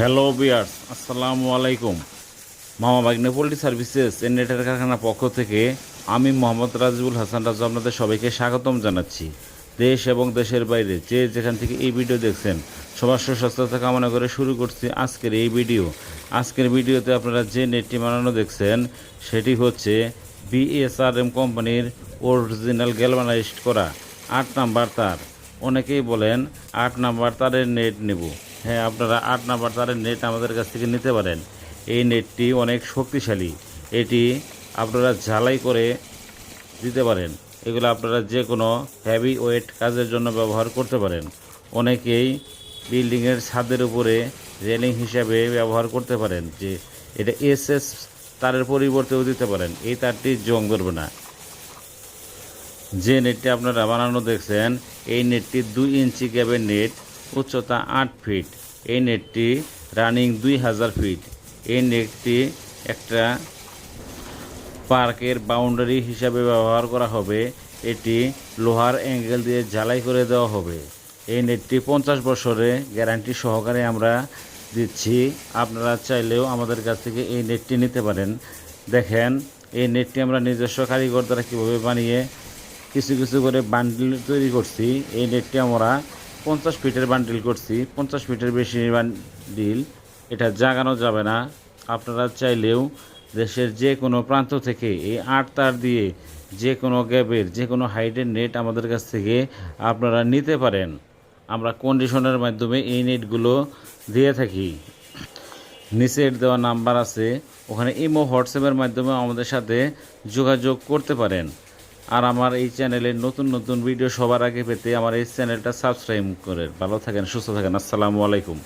Hello বিয়ার্স আসসালামু আলাইকুম মামা বাগনে পোল্ট্রি সার্ভিসেস এর নেটের কারখানার পক্ষ থেকে আমি মোহাম্মদ রাজিবুল হাসান রাজু আপনাদের সবাইকে স্বাগতম জানাচ্ছি। দেশ এবং দেশের বাইরে যে যেখান থেকে এই ভিডিও দেখছেন, সবার সুস্বাস্থ্যতা কামনা করে শুরু করছি আজকের এই ভিডিও। আজকের ভিডিওতে আপনারা যে নেটটি বানানো দেখছেন, সেটি হচ্ছে বিএসআরএম কোম্পানির অরিজিনাল গ্যালভানাইজড করা। আট নাম্বার তার। অনেকেই বলেন, আট নাম্বার তারের নেট নেব। হ্যাঁ আপনারা আট নাম্বার তারের নেট আমাদের কাছ থেকে নিতে পারেন। এই নেটটি অনেক শক্তিশালী। এটি আপনারা ঝালাই করে দিতে পারেন। এগুলো আপনারা যে কোনো হেভি ওয়েট কাজের জন্য ব্যবহার করতে পারেন। অনেকেই বিল্ডিংয়ের ছাদের উপরে রেলিং হিসাবে ব্যবহার করতে পারেন যে এটা এস এস তারের পরিবর্তেও দিতে পারেন। এই তারটি জং ধরবে না। যে নেটটি আপনারা বানানো দেখছেন, এই নেটটি দুই ইঞ্চি গ্যাবের নেট উচ্চতা আট ফিট। এই নেটটি রানিং দুই হাজার ফিট। এই নেটটি একটা পার্কের বাউন্ডারি হিসাবে ব্যবহার করা হবে। এটি লোহার অ্যাঙ্গেল দিয়ে ঝালাই করে দেওয়া হবে। এই নেটটি পঞ্চাশ বছরে গ্যারান্টি সহকারে আমরা দিচ্ছি। আপনারা চাইলেও আমাদের কাছ থেকে এই নেটটি নিতে পারেন। দেখেন, এই নেটটি আমরা নিজস্ব কারিগর দ্বারা কীভাবে বানিয়ে কিছু কিছু করে বান্ডিল তৈরি করছি। এই নেটটি আমরা পঞ্চাশ ফিটের বান্ডিল করছি, পঞ্চাশ ফিটের বেশি বান্ডিল, এটা জাগানো যাবে না। আপনারা চাইলেও দেশের যে কোনো প্রান্ত থেকে এই আট তার দিয়ে যে কোনো গ্যাপের, যে কোনো হাইটের নেট আমাদের কাছ থেকে আপনারা নিতে পারেন। আমরা কন্ডিশনের মাধ্যমে এই নেটগুলো দিয়ে থাকি। নিচের দেওয়া নাম্বার আছে, ওখানে ইমো, হোয়াটসঅ্যাপের মাধ্যমে আমাদের সাথে যোগাযোগ করতে পারেন। আর আমার এই চ্যানেলে নতুন নতুন ভিডিও সবার আগে পেতে আমার এই চ্যানেলটা সাবস্ক্রাইব করেন ভালো থাকেন, সুস্থ থাকেন। আসসালামু আলাইকুম।